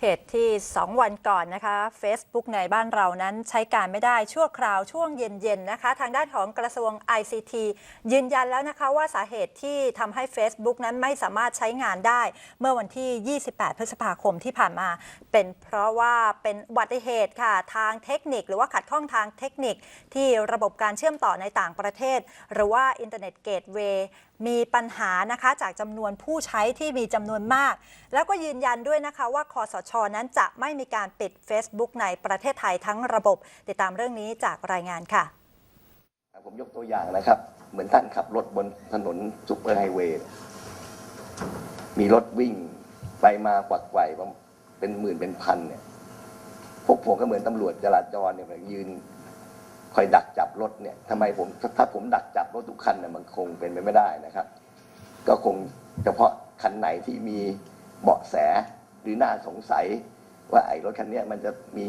เหตุที่ 2 วันก่อนนะคะ Facebook ในบ้านเรานั้นใช้การไม่ได้ชั่วคราวช่วงเย็นๆนะคะ ทางด้านของกระทรวง ICT ยืนยันแล้วนะคะว่าสาเหตุที่ทำให้ Facebook นั้นไม่สามารถใช้งานได้ เมื่อวันที่ 28 พฤษภาคมที่ผ่านมา เป็นเพราะว่าเป็นอุบัติเหตุค่ะ ทางเทคนิค หรือว่าขัดข้องทางเทคนิคที่ระบบการเชื่อมต่อในต่างประเทศ หรือว่าอิน มีปัญหานะคะจากจำนวนผู้ใช้ที่มีจำนวนมาก แล้วก็ยืนยันด้วยนะคะว่าคอสชนั้นจะไม่มีการปิด Facebook ในประเทศไทยทั้งระบบ ติดตามเรื่องนี้จากรายงานค่ะ ผมยกตัวอย่างนะครับ เหมือนท่านขับรถบนถนนซุปเปอร์ไฮเวย์มีรถวิ่งไปมากวักไกวเป็นหมื่นเป็นพันเนี่ยพวกผมก็เหมือนตำรวจจราจรเนี่ยยืนคอยดักจับรถเนี่ยทำไมผมถ้าผมดักจับรถทุกคันเนี่ย คงเป็นไปไม่ได้นะครับ ก็คงเฉพาะคันไหนที่มีเบาะแสหรือน่าสงสัย ว่าไอ้รถคันนี้มันจะมี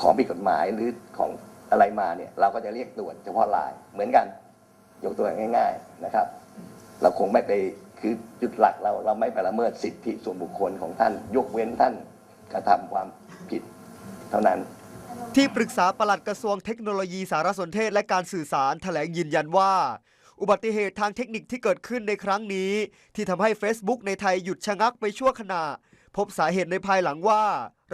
ของผิดกฎหมายหรือของอะไรมาเนี่ยเราก็จะเรียกตรวจเฉพาะลายเหมือนกัน ยกตัวอย่างง่าย ๆนะครับ เราคงไม่ไปคือจุดหลักเราเราไม่ไปละเมิดสิทธิส่วนบุคคลของท่าน ยกเว้นท่านกระทำความผิดเท่านั้น ที่ปรึกษาปลัดกระทรวงเทคโนโลยีสารสนเทศและการสื่อสารแถลงยืนยันว่า อุบัติเหตุทางเทคนิคที่เกิดขึ้นในครั้งนี้ ที่ทำให้ Facebook ในไทยหยุดชะงักไปชั่วขณะ พบสาเหตุในภายหลังว่า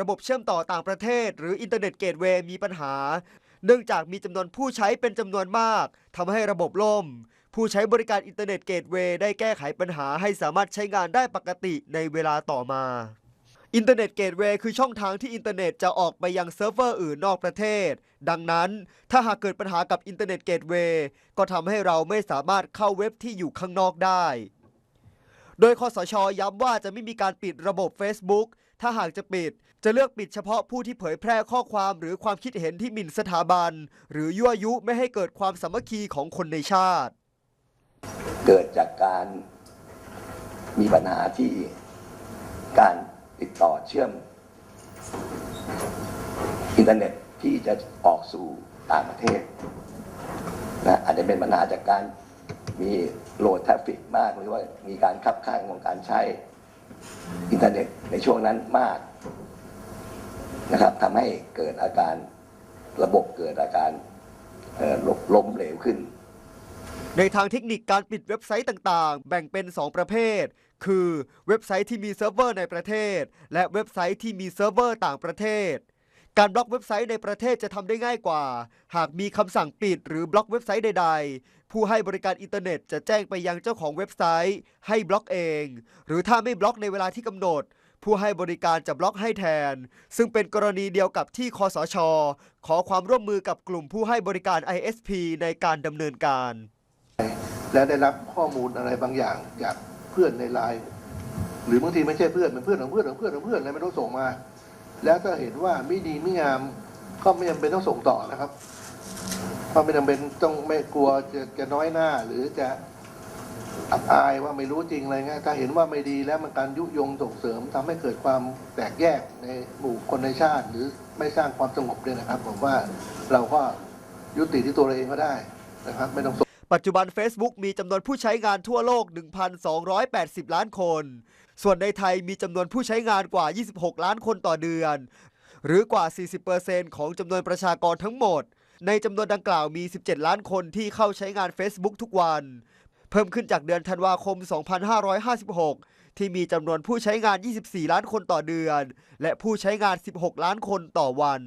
ระบบเชื่อมต่อต่างประเทศ หรืออินเทอร์เน็ตเกตเวย์มีปัญหา เนื่องจากมีจำนวนผู้ใช้เป็นจำนวนมากทำให้ระบบล่ม ผู้ใช้บริการอินเทอร์เน็ตเกตเวย์ได้แก้ไขปัญหาให้สามารถใช้งานได้ปกติในเวลาต่อมา อินเทอร์เน็ตเกตเวย์คือช่องทางที่อินเทอร์เน็ตจะออกไปยังเซิร์ฟเวอร์อื่นนอกประเทศ ดังนั้นถ้าหากเกิดปัญหากับอินเทอร์เน็ตเกตเวย์ก็ทำให้เราไม่สามารถเข้าเว็บที่อยู่ข้างนอกได้ โดยคอสชย้ำว่าจะไม่มีการปิดระบบ Facebook ถ้าหากจะปิด จะเลือกปิดเฉพาะผู้ที่เผยแพร่ข้อความหรือความคิดเห็นที่หมิ่นสถาบัน หรือยั่วยุไม่ให้เกิดความสามัคคีของคนในชาติ เกิดจากการมีปัญหาที่การ ติดต่อเชื่อมอินเทอร์เน็ตที่จะออกสู่ต่างประเทศนะอาจจะเป็นปัญหาจากการมีโหลดทราฟฟิกมากหรือว่ามีการคับข้างของการใช้อินเทอร์เน็ตในช่วงนั้นมากนะครับทำให้เกิดอาการระบบเกิดอาการล้มเหลวขึ้น ในทางเทคนิคการปิดเว็บไซต์ต่างๆ แบ่งเป็น 2 ประเภท คือเว็บไซต์ที่มีเซิร์ฟเวอร์ในประเทศ และเว็บไซต์ที่มีเซิร์ฟเวอร์ต่างประเทศ การบล็อกเว็บไซต์ในประเทศจะทำได้ง่ายกว่า หากมีคำสั่งปิดหรือบล็อกเว็บไซต์ใด ๆ ผู้ให้บริการอินเทอร์เน็ตจะแจ้งไปยังเจ้าของเว็บไซต์ ให้บล็อกเอง หรือถ้าไม่บล็อกในเวลาที่กำหนด ผู้ให้บริการจะบล็อกให้แทน ซึ่งเป็นกรณีเดียวกับที่คอสช ขอความร่วมมือกับกลุ่มผู้ให้บริการ ISP ในการดำเนินการ และได้รับข้อมูลอะไรบางอย่างจากเพื่อนในไลน์หรือบางทีไม่ใช่เพื่อนเป็นเพื่อนของเพื่อนของเพื่อนของเพื่อนอะไรไม่ต้องส่งมา แล้วถ้าเห็นว่าไม่ดีไม่งามก็ไม่จำเป็นต้องส่งต่อนะครับเพราะไม่จำเป็นต้องไม่กลัวจะจะน้อยหน้า หรือจะอับอายว่าไม่รู้จริงอะไรเงี้ยถ้าเห็นว่าไม่ดีแล้วมันการยุยงส่งเสริมทำให้เกิดความแตกแยกในหมู่คนในชาติ หรือไม่สร้างความสงบด้วยนะครับ ผมว่าเราก็ยุติที่ตัวเราเองก็ได้นะครับ ไม่ต้อง ปัจจุบัน Facebook มีจำนวนผู้ใช้งานทั่วโลก 1,280 ล้านคน ส่วนในไทยมีจำนวนผู้ใช้งานกว่า 26 ล้านคนต่อเดือน หรือกว่า 40%ของจำนวนประชากรทั้งหมด ในจำนวนดังกล่าวมี 17 ล้านคนที่เข้าใช้งาน Facebook ทุกวัน เพิ่มขึ้นจากเดือนธันวาคม 2556 ที่มีจำนวนผู้ใช้งาน 24 ล้านคนต่อเดือน และผู้ใช้งาน 16 ล้านคนต่อวัน